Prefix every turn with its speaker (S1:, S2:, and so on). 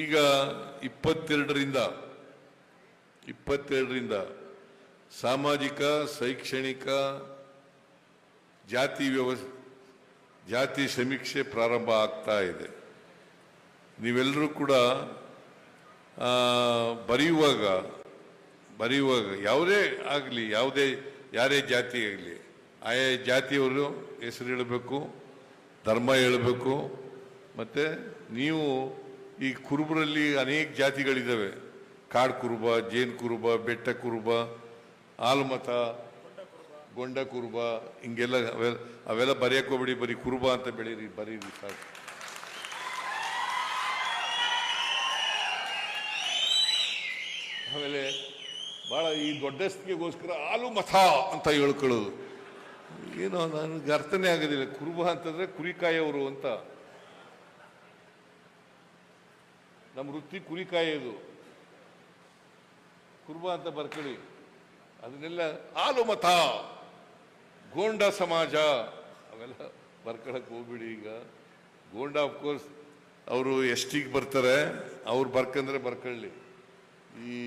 S1: ಈಗ ಇಪ್ಪತ್ತೆರಡರಿಂದ ಇಪ್ಪತ್ತೆರಡರಿಂದ ಸಾಮಾಜಿಕ, ಶೈಕ್ಷಣಿಕ, ಜಾತಿ ವ್ಯವಸ್ಥೆ ಜಾತಿ ಸಮೀಕ್ಷೆ ಪ್ರಾರಂಭ ಆಗ್ತಾ ಇದೆ. ನೀವೆಲ್ಲರೂ ಕೂಡ ಬರೆಯುವಾಗ ಬರೆಯುವಾಗ ಯಾವುದೇ ಆಗಲಿ, ಯಾವುದೇ, ಯಾರೇ ಜಾತಿ ಆಗಲಿ, ಆಯಾ ಜಾತಿಯವರು ಹೆಸರು ಹೇಳಬೇಕು, ಧರ್ಮ ಹೇಳಬೇಕು, ಮತ್ತು ನೀವು ಈ ಕುರುಬರಲ್ಲಿ ಅನೇಕ ಜಾತಿಗಳಿದ್ದಾವೆ. ಕಾಡು ಕುರುಬ, ಜೇನು ಕುರುಬ, ಬೆಟ್ಟ ಕುರುಬ, ಆಲ್ಮತ, ಗೊಂಡ ಕುರುಬ, ಹಿಂಗೆಲ್ಲ ಅವೆಲ್ಲ ಅವೆಲ್ಲ ಬರೆಯೋಕೋಬೇಡಿ ಬರೀ ಕುರುಬ ಅಂತ ಬೆಳೀರಿ, ಬರೀರಿ ಸಾಕು. ಆಮೇಲೆ ಭಾಳ ಈ ದೊಡ್ಡಸ್ತಿಗೆಗೋಸ್ಕರ ಹಾಲು ಮಥ ಅಂತ ಹೇಳ್ಕೊಳ್ಳೋದು. ಏನೋ ನನಗೆ ಅರ್ಥನೇ ಆಗೋದಿಲ್ಲ. ಕುರುಬ ಅಂತಂದರೆ ಕುರಿಕಾಯವರು ಅಂತ. ನಮ್ಮ ವೃತ್ತಿ ಕುರಿ ಕಾಯೋದು ಕುರುಬ ಅಂತ ಬರ್ಕೊಳ್ಳಿ. ಅದನ್ನೆಲ್ಲ ಆಲು ಮತ. ಗೋಂಡ ಸಮಾಜ. ಅವೆಲ್ಲ ಬರ್ಕೊಳಕ್ ಹೋಗ್ಬಿಡಿ ಈಗ. ಗೋಂಡ ಅಫ್ಕೋರ್ಸ್ ಅವರು ಎಷ್ಟಿಗೆ ಬರ್ತಾರೆ, ಅವ್ರು ಬರ್ಕಂದ್ರೆ ಬರ್ಕೊಳ್ಳಿ. ಈ